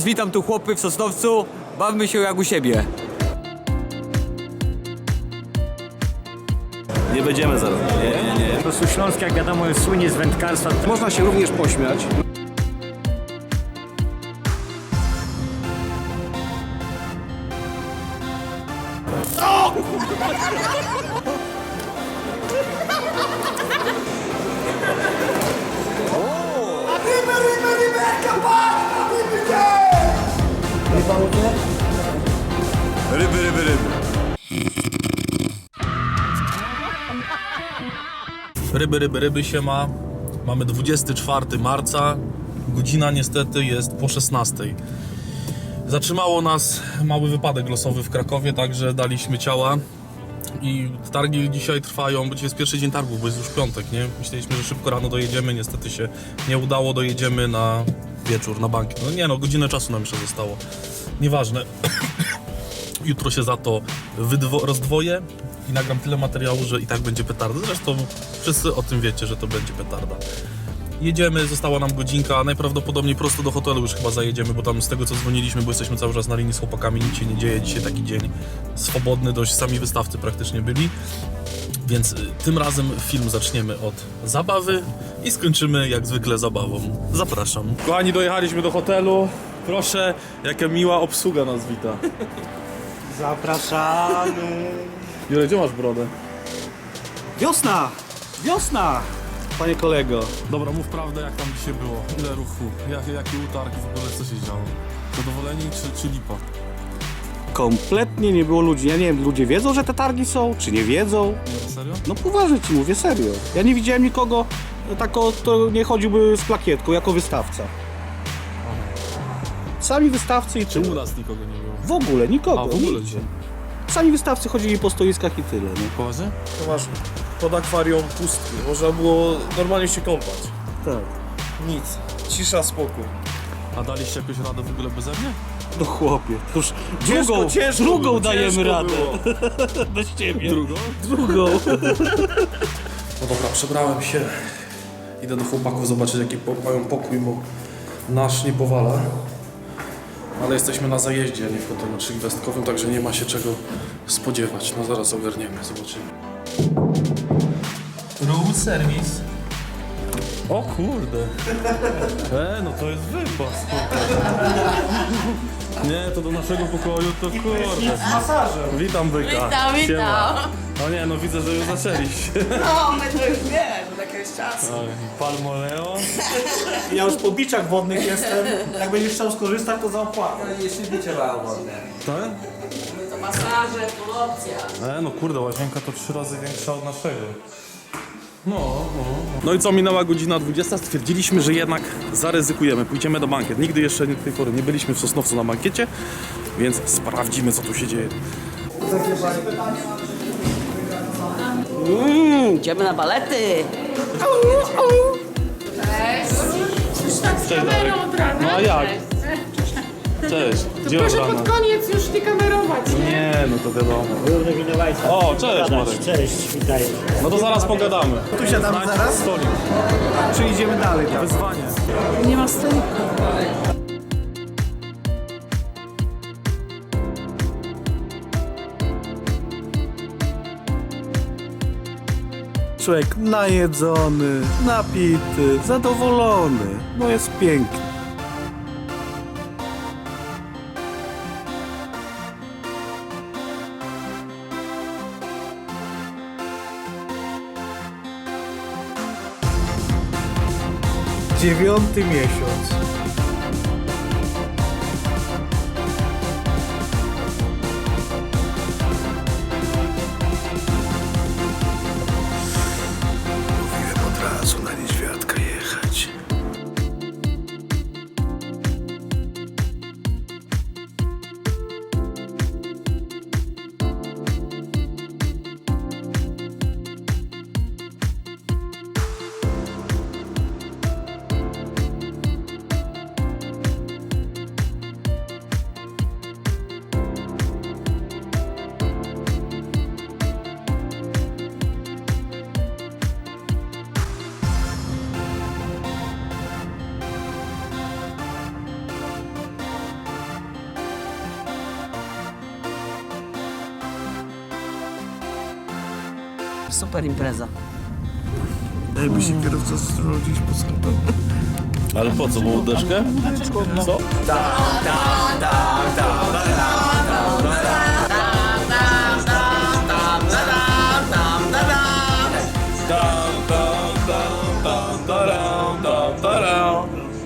Witam tu chłopy w Sosnowcu. Bawmy się jak u siebie. Nie będziemy zaraz. Nie, nie, nie. Po prostu Śląsk, jak wiadomo, jest słynie z wędkarstwa. Można się również pośmiać. Ryby, ryby, ryby się ma. Mamy 24 marca. Godzina niestety jest po 16. Zatrzymało nas mały wypadek losowy w Krakowie, także daliśmy ciała. I targi dzisiaj trwają, bo dzisiaj jest pierwszy dzień targów, bo jest już piątek, nie? Myśleliśmy, że szybko rano dojedziemy, niestety się nie udało, dojedziemy na wieczór, na bankiet. No nie no, godzinę czasu nam jeszcze zostało. Nieważne. Jutro się za to rozdwoję i nagram tyle materiału, że i tak będzie petarda. Zresztą wszyscy o tym wiecie, że to będzie petarda. Jedziemy, została nam godzinka, najprawdopodobniej prosto do hotelu już chyba zajedziemy, bo tam z tego co dzwoniliśmy, bo jesteśmy cały czas na linii z chłopakami, nic się nie dzieje, dzisiaj taki dzień swobodny, dość sami wystawcy praktycznie byli. Więc y, tym razem film zaczniemy od zabawy i skończymy jak zwykle zabawą. Zapraszam. Kochani, dojechaliśmy do hotelu. Proszę, jaka miła obsługa nas wita. Zapraszamy. Jure, gdzie masz brodę? Wiosna! Wiosna! Panie kolego. Dobra, mów prawdę, jak tam dzisiaj było. Ile ruchu? Jak, jaki utarg w ogóle, co się działo? Zadowoleni czy, czy lipa? Kompletnie nie było ludzi. Ja nie wiem, ludzie wiedzą, że te targi są, czy nie wiedzą? Nie, serio? No poważnie ci mówię, serio. Ja nie widziałem nikogo, tako, to nie chodziłby z plakietką, jako wystawca. Sami wystawcy i Czy tyle. u nas nikogo nie było? W ogóle, nikogo. A, w ogóle nigdzie. Sami wystawcy chodzili po stoiskach i tyle. No. Poważnie? To masz pod akwarium pustki. Można było normalnie się kąpać. Tak. Nic. Cisza, spokój. A daliście jakąś radę w ogóle beze mnie? No chłopie, to już Ciężko, drugą, ciężko drugą było, dajemy ciężko radę. było. Bez ciebie. Drugą? Drugą. No dobra, przebrałem się. Idę do chłopaków zobaczyć jaki po, mają pokój, bo nasz nie powala. Ale jesteśmy na zajeździe, a nie w hotelu trzygwiazdkowym, także nie ma się czego spodziewać. No zaraz ogarniemy, zobaczymy. Room service. O kurde. E, no to jest wypas. Nie, to do naszego pokoju to kurde. Witam byka. Witam, witam. Siema. O nie, no widzę, że już zaczęliście. No, my to już wiesz, od jakiegoś czasu. Palmoleo. Ja już po biczach wodnych jestem. Jak będziesz chciał skorzystać, to zapłacę. Tak? To masaże, full opcja. E, no kurde, łazienka to trzy razy większa od naszego. No, no. No i co, minęła godzina 20, stwierdziliśmy, że jednak zaryzykujemy, pójdziemy do bankiet. Nigdy jeszcze do tej pory nie byliśmy w Sosnowcu na bankiecie, więc sprawdzimy, co tu się dzieje. Mmm, idziemy na balety. Cześć, Darek. No a jak? Cześć. Gdzie Proszę pod koniec już nie kamerować, nie? Nie, no to wiadomo. Winowajca. O, cześć Marek. Cześć, witaj. No to zaraz pogadamy. Tu siadamy zaraz? Stolik. Czy idziemy dalej? Tak? Wyzwanie. Nie ma stoliku. Człowiek najedzony, napity, zadowolony. No jest pięknie. Dziewiąty miesiąc. Super impreza. Jakby się kierowca zrodzić po schodach. Ale po co, bo deszkę? Co?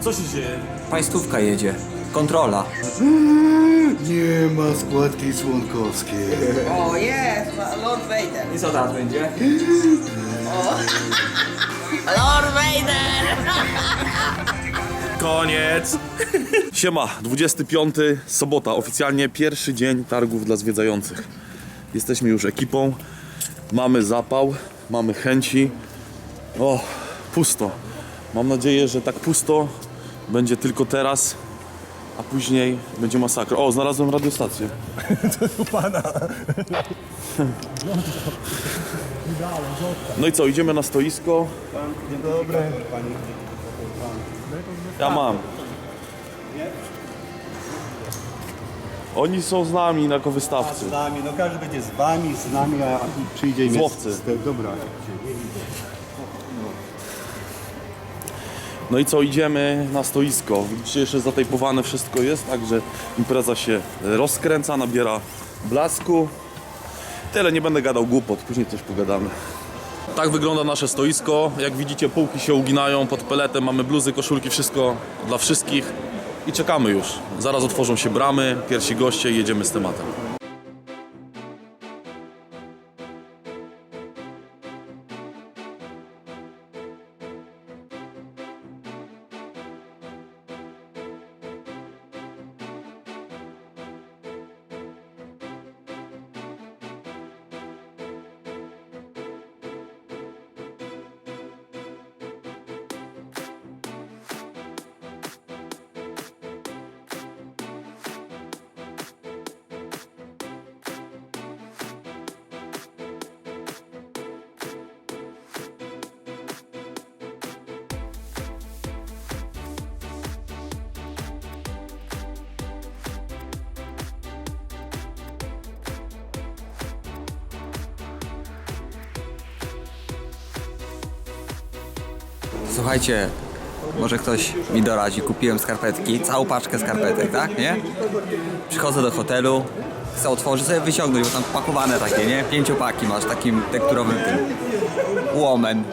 Co się dzieje? Państówka jedzie. Kontrola. Nie ma składki członkowskiej. O, jest, Lord Vader. I co teraz będzie? Lord Vader! Koniec! Siema, 25, sobota, oficjalnie pierwszy dzień targów dla zwiedzających. Jesteśmy już ekipą, mamy zapał, mamy chęci. O, pusto. Mam nadzieję, że tak pusto będzie tylko teraz, a później będzie masakra. O, znalazłem radiostację. No i co, idziemy na stoisko. Ja mam. Oni są z nami jako wystawcy. Z nami, no każdy będzie z wami, z nami, a przyjdzie Z mies- łowcy. z te- Dobra. No i co, idziemy na stoisko. Widzicie, jeszcze zatejpowane wszystko jest, także impreza się rozkręca, nabiera blasku. Tyle, nie będę gadał głupot, później coś pogadamy. Tak wygląda nasze stoisko. Jak widzicie, półki się uginają pod peletem, mamy bluzy, koszulki, wszystko dla wszystkich. I czekamy już. Zaraz otworzą się bramy, pierwsi goście i jedziemy z tematem. Słuchajcie, może ktoś mi doradzi. Kupiłem skarpetki, całą paczkę skarpetek, tak, nie? Przychodzę do hotelu, chcę otworzyć sobie wyciągnąć, bo tam pakowane takie, nie? Pięciopaki masz takim tekturowym tym łomem.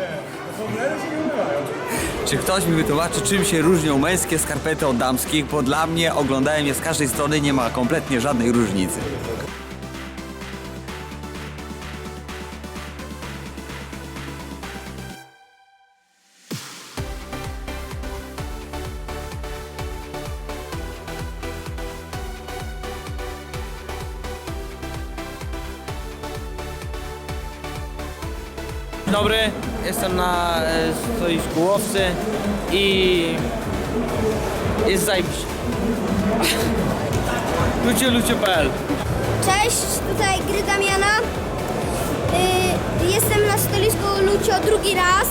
Czy ktoś mi wytłumaczy, czym się różnią męskie skarpety od damskich? Bo dla mnie, oglądałem je z każdej strony, nie ma kompletnie żadnej różnicy. Na e, stoisku łowcy i jest zajebiście. Lucie, lucie.pl Cześć, tutaj Gry Damiana. Y, jestem na stolisku Lucio drugi raz.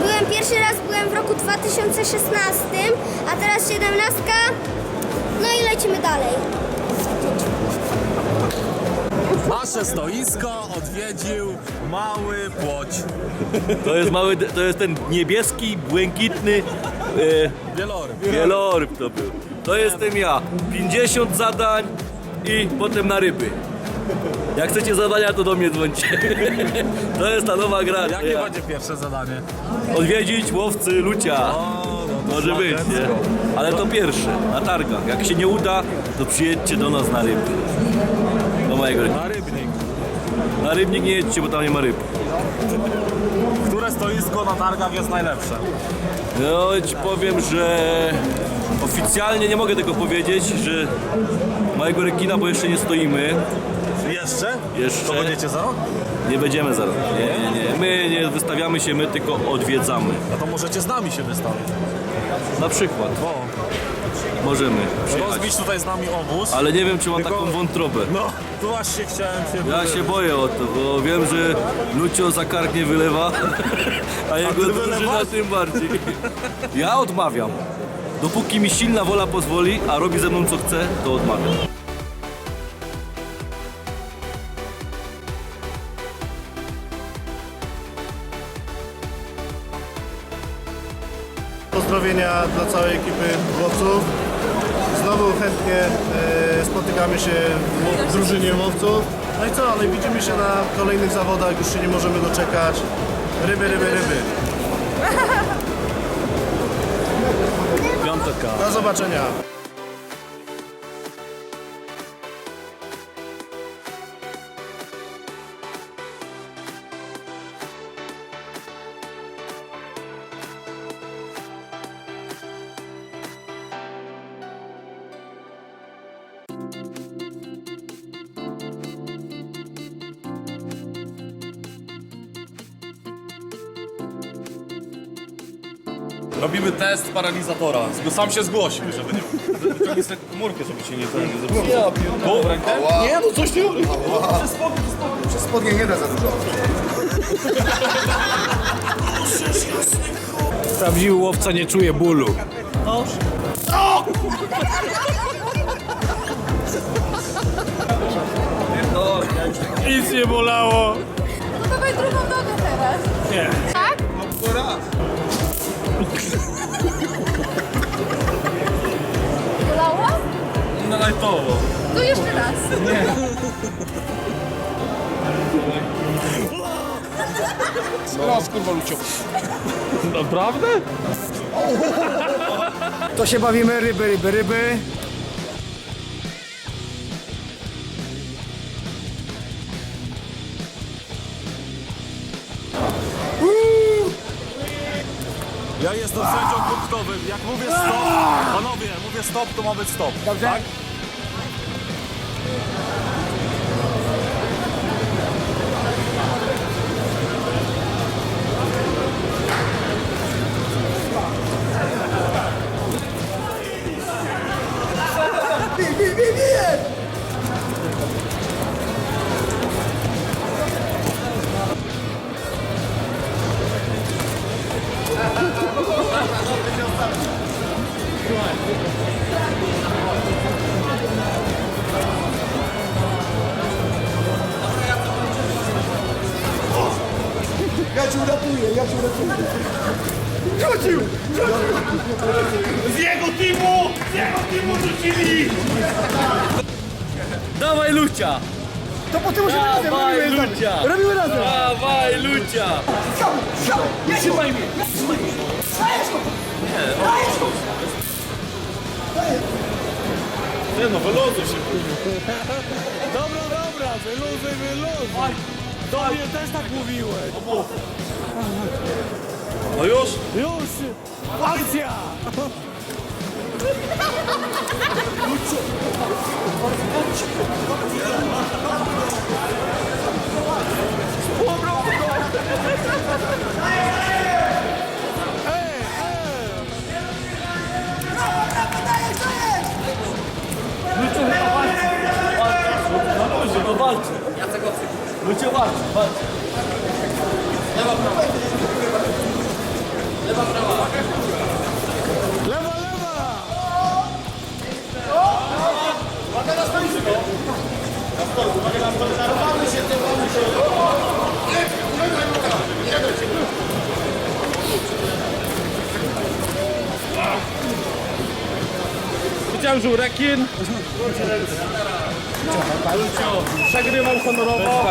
Byłem pierwszy raz, byłem w roku 2016, a teraz 17. No i lecimy dalej. Nasze stoisko odwiedził mały płoć. To jest mały, to jest ten niebieski, błękitny e, Wieloryb. wieloryb to był. To jestem ja. 50 zadań i potem na ryby. Jak chcecie zadania, to do mnie dzwońcie. To jest ta nowa gra. Jakie Ja. będzie pierwsze zadanie? Odwiedzić łowcy Lucia. no Może być, nie? Ale to pierwsze, na targach. Jak się nie uda, to przyjedźcie do nas na ryby. Mojego Na rybnik. Na rybnik nie jedźcie, bo tam nie ma ryb. Które stoisko na targach jest najlepsze? No ci powiem, że oficjalnie nie mogę tego powiedzieć, że małego rekina, bo jeszcze nie stoimy. Jeszcze? Jeszcze. To będziecie za rok? Nie będziemy zaraz. Nie, nie, nie. My nie wystawiamy się, my tylko odwiedzamy. No to możecie z nami się wystawić. Na przykład. O, możemy przyjechać. Rozbić tutaj z nami obóz. Ale nie wiem, czy ma Tylko- taką wątrobę. No, tu właśnie chciałem się Ja się boję o to, bo wiem, że Lucio za kark nie wylewa, a jego ty drużyna tym bardziej. Ja odmawiam. Dopóki mi silna wola pozwoli, a robi ze mną co chce, to odmawiam. Pozdrowienia dla całej ekipy chłopców. Znowu chętnie e, spotykamy się w drużynie łowców. No i co, no i widzimy się na kolejnych zawodach, już się nie możemy doczekać. Ryby, ryby, ryby. Piątka. Do zobaczenia. Robimy test paralizatora. Sam się zgłosił, żeby nie... Wyciągnij sobie komórkę, żeby się nie, nie zepsuło. W rękę? Nie, no coś nie... Przez spodnie nie da za dużo. Prawdziwy łowca nie czuje bólu. Nic nie bolało. No dawaj drugą nogę teraz. Nie. Tak? Bolało? No lajtowo. To jeszcze raz. Naprawdę? To się bawimy, ryby, ryby, ryby. Ja jestem sędzią punktowym. Jak mówię stop, panowie, mówię stop, to ma być stop. Dobrze? Tak? Ja cię uratuję, ja cię uratuję. Rzucił! Z jego teamu! Z jego teamu rzucili! Dawaj Lucia! To potem musimy razem Dawaj robimy Lucia! Robimy razem. Dawaj Lucia! Trzymaj mnie. Nie no, wyluzuj się. Dobra, dobra, wyluzuj, wyluzuj. Do mnie też tak mówiłeś. No już? Już! Akcja! Rekin. Przegrywał honorowo.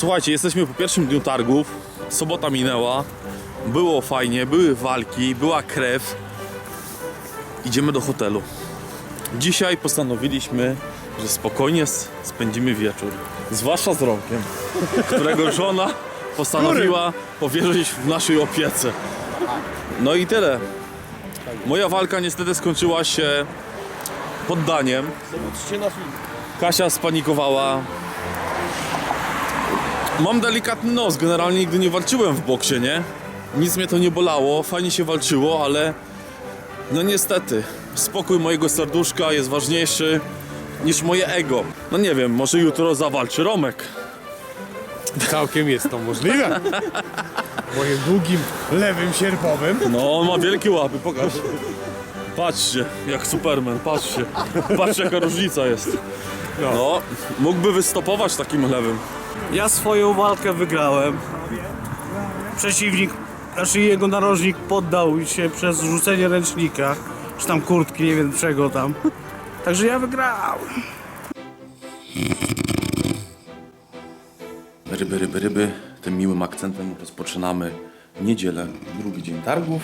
Słuchajcie, jesteśmy po pierwszym dniu targów. Sobota minęła. Było fajnie, były walki, była krew. Idziemy do hotelu. Dzisiaj postanowiliśmy, że spokojnie spędzimy wieczór. Zwłaszcza z Romkiem, którego żona postanowiła powierzyć w naszej opiece. No i tyle. Moja walka niestety skończyła się poddaniem. Kasia spanikowała, Mam delikatny nos, generalnie nigdy nie walczyłem w boksie, nie? Nic mnie to nie bolało, fajnie się walczyło, ale no niestety, spokój mojego serduszka jest ważniejszy niż moje ego. No nie wiem, może jutro zawalczy Romek. Całkiem jest to możliwe. Moim długim lewym sierpowym. No, on ma wielkie łapy, pokaż. Patrzcie, jak Superman, patrzcie. Patrzcie, jaka różnica jest. No, mógłby wystopować takim lewym. Ja swoją walkę wygrałem. Przeciwnik, znaczy jego narożnik poddał się przez rzucenie ręcznika, czy tam kurtki, nie wiem czego tam. Także ja wygrałem. Ryby, ryby, ryby. Tym miłym akcentem rozpoczynamy niedzielę, drugi dzień targów.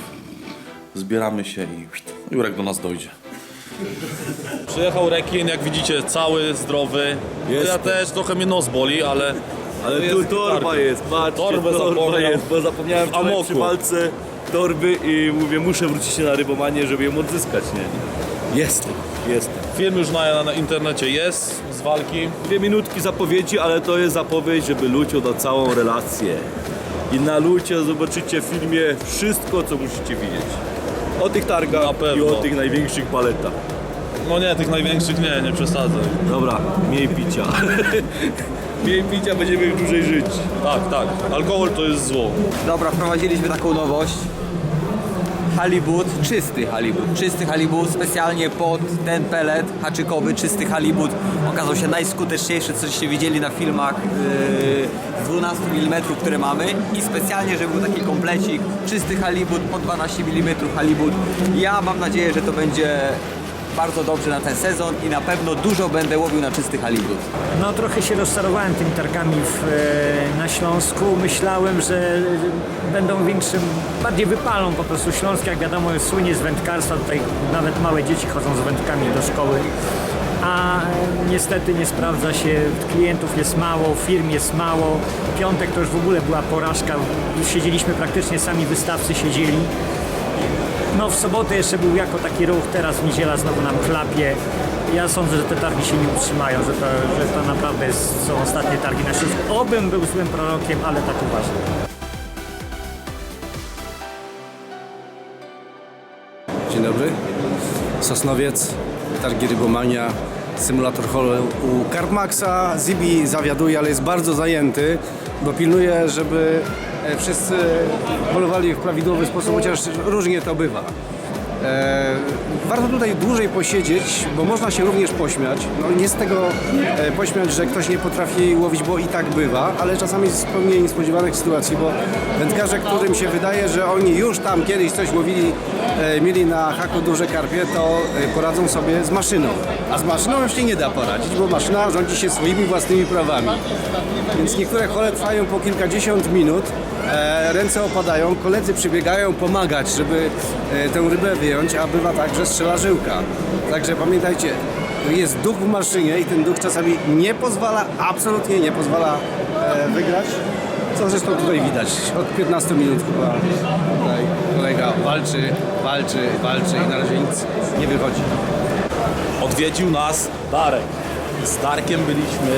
Zbieramy się i Jurek do nas dojdzie. Przyjechał rekin, jak widzicie, cały, zdrowy. Ja też trochę mnie nos boli, ale... Ale jest tu torba targi. jest, patrzcie, Torbę torba zapomniał. jest, bo zapomniałem W wczoraj amoku. przy walce torby i mówię, muszę wrócić na rybomanię, żeby ją odzyskać, nie? Jestem, jestem. Film już na, na internecie jest z walki. Dwie minutki zapowiedzi, ale to jest zapowiedź, żeby Lucio dał całą relację. I na Lucio zobaczycie w filmie wszystko, co musicie widzieć. O tych Na targach i pewno. o tych największych paletach. No nie, tych największych nie, nie przesadzaj. Dobra, mniej picia. mniej picia, będziemy dłużej żyć. Tak, tak. Alkohol to jest zło. Dobra, wprowadziliśmy taką nowość. Halibut, czysty halibut, czysty halibut, specjalnie pod ten pelet haczykowy, czysty halibut okazał się najskuteczniejszy, coście widzieli na filmach yy, z 12 mm, które mamy. I specjalnie, żeby był taki komplecik, czysty halibut, po 12 mm halibut. Ja mam nadzieję, że to będzie bardzo dobrze na ten sezon i na pewno dużo będę łowił na czysty halibut. No trochę się rozczarowałem tymi targami w, e, na Śląsku. Myślałem, że będą większym, bardziej wypalą po prostu Śląsk, jak wiadomo słynie z wędkarstwa, tutaj nawet małe dzieci chodzą z wędkami do szkoły. A niestety nie sprawdza się, klientów jest mało, firm jest mało. Piątek to już w ogóle była porażka, siedzieliśmy praktycznie sami wystawcy siedzieli. No w sobotę jeszcze był jako taki ruch, teraz w niedziela znowu nam klapie. Ja sądzę, że te targi się nie utrzymają, że to, że to naprawdę są ostatnie targi na Śląsku. Obym był złym prorokiem, ale tak uważam. Dzień dobry. Sosnowiec, Targi Rybomania, symulator holu u Karmaxa. Zibi zawiaduje, ale jest bardzo zajęty, bo pilnuje, żeby e, wszyscy polowali w prawidłowy sposób, chociaż różnie to bywa. E, warto tutaj dłużej posiedzieć, bo można się również pośmiać. No, nie z tego e, pośmiać, że ktoś nie potrafi łowić, bo i tak bywa, ale czasami z zupełnie niespodziewanych sytuacji, bo wędkarze, którym się wydaje, że oni już tam kiedyś coś łowili, mieli na haku duże karpie, to e, poradzą sobie z maszyną. A z maszyną już się nie da poradzić, bo maszyna rządzi się swoimi własnymi prawami. Więc niektóre hole trwają po kilkadziesiąt minut, e, ręce opadają, koledzy przybiegają pomagać, żeby e, tę rybę wyjąć, a bywa tak, że strzela żyłka. Także pamiętajcie, jest duch w maszynie i ten duch czasami nie pozwala, absolutnie nie pozwala e, wygrać. Co zresztą tutaj widać. Od 15 minut chyba tutaj kolega walczy, walczy, walczy i na razie nic nie wychodzi. Odwiedził nas Darek. Z Darkiem byliśmy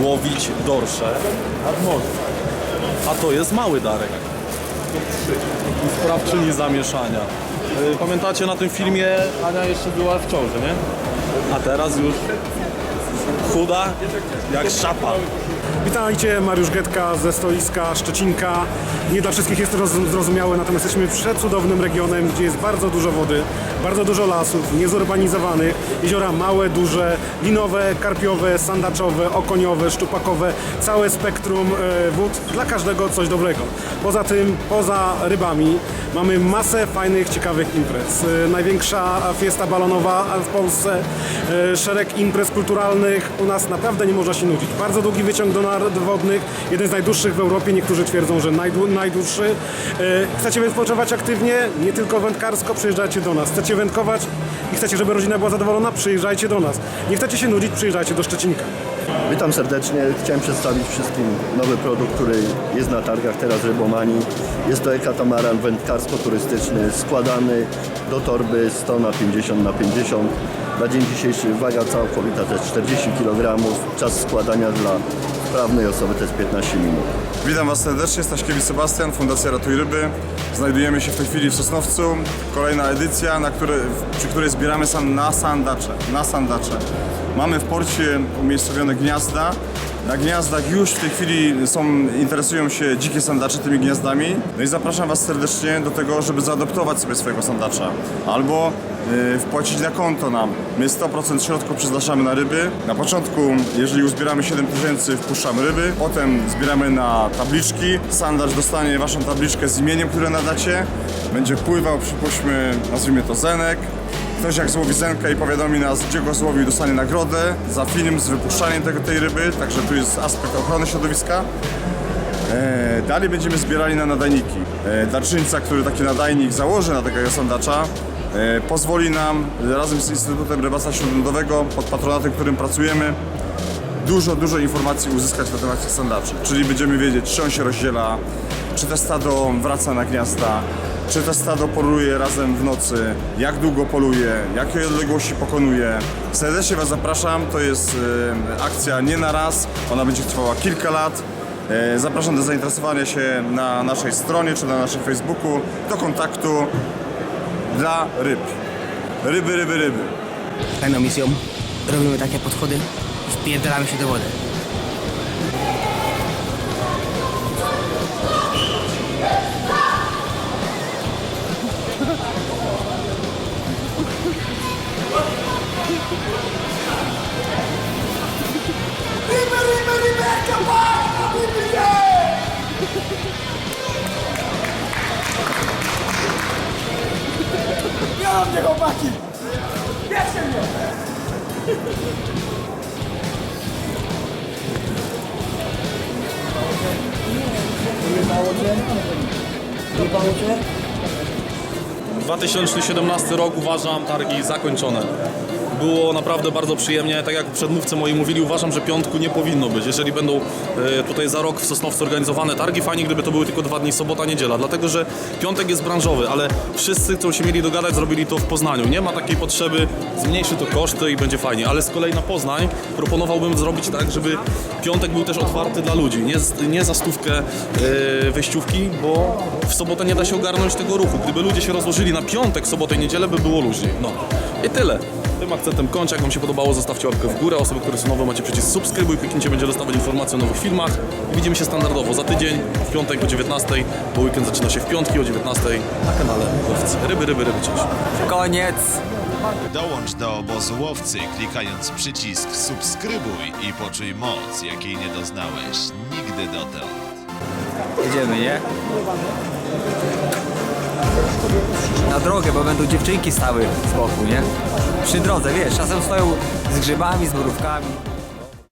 łowić dorsze nad morzem. A to jest mały Darek. Sprawczyni zamieszania. Y, Pamiętacie na tym filmie Ania jeszcze była w ciąży, nie? A teraz już chuda jak szapa. Witajcie, Mariusz Getka ze stoiska Szczecinka. Nie dla wszystkich jest to roz- zrozumiałe, natomiast jesteśmy przecudownym regionem, gdzie jest bardzo dużo wody, bardzo dużo lasów, niezurbanizowanych, jeziora małe, duże, linowe, karpiowe, sandaczowe, okoniowe, szczupakowe, całe spektrum e, wód, dla każdego coś dobrego. Poza tym, poza rybami, mamy masę fajnych, ciekawych imprez. E, Największa fiesta balonowa w Polsce, e, szereg imprez kulturalnych. U nas naprawdę nie można się nudzić. Bardzo długi wyciąg do nart wodnych, jeden z najdłuższych w Europie, niektórzy twierdzą, że najdłu- najdłuższy. E, Chcecie więc poczuwać aktywnie, nie tylko wędkarsko, przyjeżdżajcie do nas. Chcecie wędkować i chcecie, żeby rodzina była zadowolona, przyjeżdżajcie do nas. Nie chcecie się nudzić, przyjeżdżajcie do Szczecinka. Witam serdecznie. Chciałem przedstawić wszystkim nowy produkt, który jest na targach teraz Rybomanii. Jest to ekatamaran wędkarsko-turystyczny składany do torby 100 na 50 na 50. Na dzień dzisiejszy waga całkowita to jest 40 kg. Czas składania dla sprawnej osoby to jest 15 minut. Witam Was serdecznie, Staśkiewicz Sebastian, Fundacja Ratuj Ryby. Znajdujemy się w tej chwili w Sosnowcu. Kolejna edycja, na której, przy której zbieramy sam na sandacze. Na sandacze. Mamy w porcie umiejscowione gniazda. Na gniazdach już w tej chwili są, interesują się dzikie sandacze tymi gniazdami. No i zapraszam Was serdecznie do tego, żeby zaadoptować sobie swojego sandacza. Albo y, wpłacić na konto nam. My 100% środków przeznaczamy na ryby. Na początku, jeżeli uzbieramy 7 tysięcy, wpuszczamy ryby. Potem zbieramy na tabliczki. Sandacz dostanie Waszą tabliczkę z imieniem, które nadacie. Będzie pływał, przypuśćmy, nazwijmy to Zenek. Ktoś jak złowi zenka i powiadomi nas, gdzie go złowił, dostanie nagrodę za film z wypuszczaniem tego, tej ryby, także tu jest aspekt ochrony środowiska. E, dalej będziemy zbierali na nadajniki. E, darczyńca, który taki nadajnik założy na takiego sandacza, e, pozwoli nam razem z Instytutem Rybactwa Śródlądowego, pod patronatem, którym pracujemy, dużo, dużo informacji uzyskać na temat tych sandaczy. Czyli będziemy wiedzieć, czy on się rozdziela, czy te stado wraca na gniazda, czy te stado poluje razem w nocy, jak długo poluje, jakie odległości pokonuje. Serdecznie Was zapraszam, to jest akcja nie na raz, ona będzie trwała kilka lat. E, Zapraszam do zainteresowania się na naszej stronie czy na naszym Facebooku, do kontaktu dla ryb. Ryby, ryby, ryby. Fajną misją. Robimy takie podchody wpierdalamy się do wody. Mnie! Wyjebało cię? Wyjebało cię? 2017 rok uważam targi zakończone. Było naprawdę bardzo przyjemnie, tak jak przedmówcy moi mówili, uważam, że piątku nie powinno być. Jeżeli będą e, tutaj za rok w Sosnowcu organizowane targi, fajnie gdyby to były tylko dwa dni, sobota, niedziela, dlatego że piątek jest branżowy, ale wszyscy, co się mieli dogadać, zrobili to w Poznaniu. Nie ma takiej potrzeby, zmniejszy to koszty i będzie fajnie, ale z kolei na Poznań proponowałbym zrobić tak, żeby piątek był też otwarty dla ludzi, nie, nie za stówkę e, wejściówki, bo w sobotę nie da się ogarnąć tego ruchu. Gdyby ludzie się rozłożyli na piątek, sobotę i niedzielę, by było luźniej. No i tyle. Tym akcentem kończę. Jak Wam się podobało, zostawcie łapkę w górę. Osoby, które są nowe, macie przycisk subskrybuj. Kliknijcie, będzie dostawać informacje o nowych filmach. I widzimy się standardowo za tydzień, w piątek o 19, bo weekend zaczyna się w piątki o 19 na kanale Łowcy. Ryby, ryby, ryby, cześć. Koniec! Dołącz do obozu łowcy klikając przycisk subskrybuj i poczuj moc, jakiej nie doznałeś nigdy dotąd. Jedziemy, nie? Na drogę, bo będą dziewczynki stały z boku, nie? Przy drodze, wiesz, czasem stoją z grzybami, z borówkami.